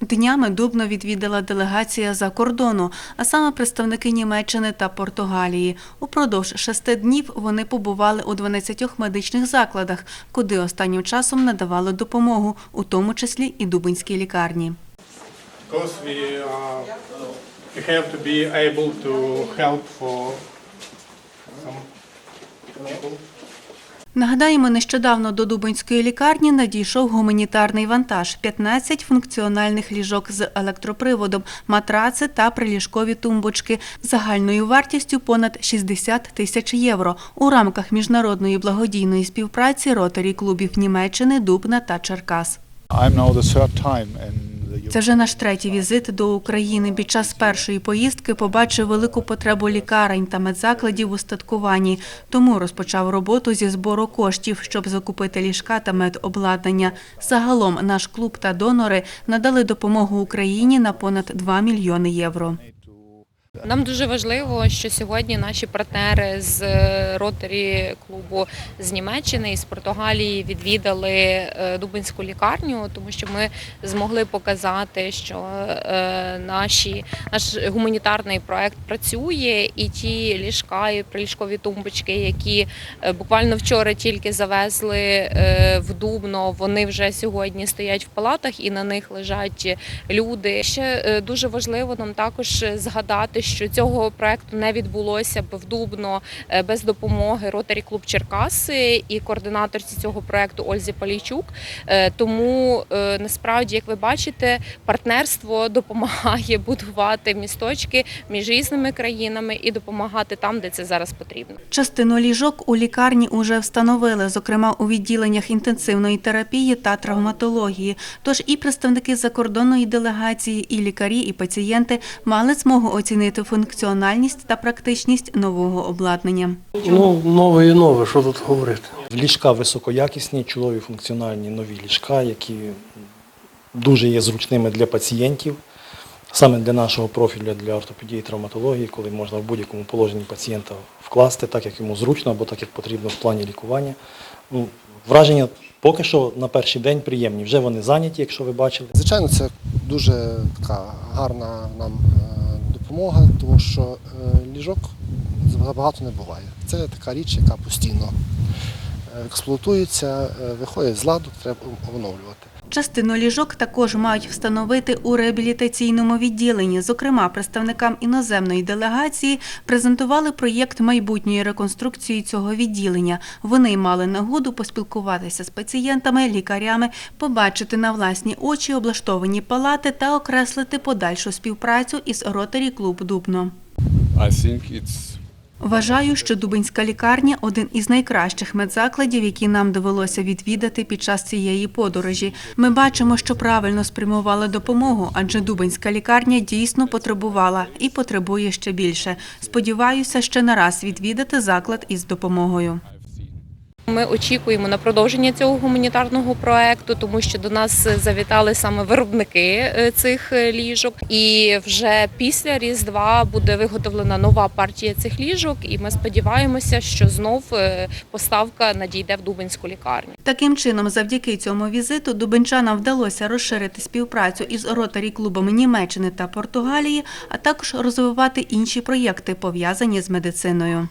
Днями Дубно відвідала делегація за кордону, а саме представники Німеччини та Португалії. Упродовж шести днів вони побували у 12 медичних закладах, куди останнім часом надавали допомогу, у тому числі і Дубинській лікарні. Uh, some. Нагадаємо, нещодавно до Дубинської лікарні надійшов гуманітарний вантаж – 15 функціональних ліжок з електроприводом, матраци та приліжкові тумбочки загальною вартістю понад 60 тисяч євро у рамках міжнародної благодійної співпраці ротарі клубів Німеччини, Дубна та Черкас. I'm now the third time in Це вже наш третій візит до України. Під час першої поїздки побачив велику потребу лікарень та медзакладів у устаткуванні, тому розпочав роботу зі збору коштів, щоб закупити ліжка та медобладнання. Загалом наш клуб та донори надали допомогу Україні на понад 2 мільйони євро. Нам дуже важливо, що сьогодні наші партнери з ротарі клубу з Німеччини і з Португалії відвідали е, Дубинську лікарню, тому що ми змогли показати, що е, наші, наш гуманітарний проект працює, і ті ліжка і приліжкові тумбочки, які е, буквально вчора тільки завезли е, в Дубно, вони вже сьогодні стоять в палатах і на них лежать люди. Ще е, дуже важливо нам також згадати, що цього проекту не відбулося б в Дубно е, без допомоги Ротарі Клуб Черкаси і координаторці цього проекту Ользі Полійчук. Е, Тому е, насправді, як ви бачите, партнерство допомагає будувати місточки між різними країнами і допомагати там, де це зараз потрібно. Частину ліжок у лікарні уже встановили, зокрема у відділеннях інтенсивної терапії та травматології. Тож і представники закордонної делегації, і лікарі, і пацієнти мали змогу оцінити функціональність та практичність нового обладнання. Ну, нове і нове, що тут говорити. Ліжка високоякісні, чудові функціональні нові ліжка, які дуже є зручними для пацієнтів, саме для нашого профілю, для ортопедії і травматології, коли можна в будь-якому положенні пацієнта вкласти, так як йому зручно або так як потрібно в плані лікування. Ну, враження поки що на перший день приємні. Вже вони зайняті, якщо ви бачили. Звичайно, це дуже така гарна нам е, допомога, тому що е, ліжок забагато не буває. Це така річ, яка постійно експлуатується, е, виходить з ладу, треба оновлювати. Частину ліжок також мають встановити у реабілітаційному відділенні. Зокрема, представникам іноземної делегації презентували проєкт майбутньої реконструкції цього відділення. Вони мали нагоду поспілкуватися з пацієнтами, лікарями, побачити на власні очі облаштовані палати та окреслити подальшу співпрацю із ротарі клуб Дубно. I think it's Вважаю, що Дубинська лікарня один із найкращих медзакладів, які нам довелося відвідати під час цієї подорожі. Ми бачимо, що правильно спрямували допомогу, адже Дубинська лікарня дійсно потребувала і потребує ще більше. Сподіваюся, ще не раз відвідати заклад із допомогою. Ми очікуємо на продовження цього гуманітарного проекту, тому що до нас завітали саме виробники е, цих е, ліжок. І вже після Різдва буде виготовлена нова партія цих ліжок, і ми сподіваємося, що знов е, поставка надійде в Дубинську лікарню. Таким чином, завдяки цьому візиту дубенчанам вдалося розширити співпрацю із ротарі клубами Німеччини та Португалії, а також розвивати інші проєкти, пов'язані з медициною.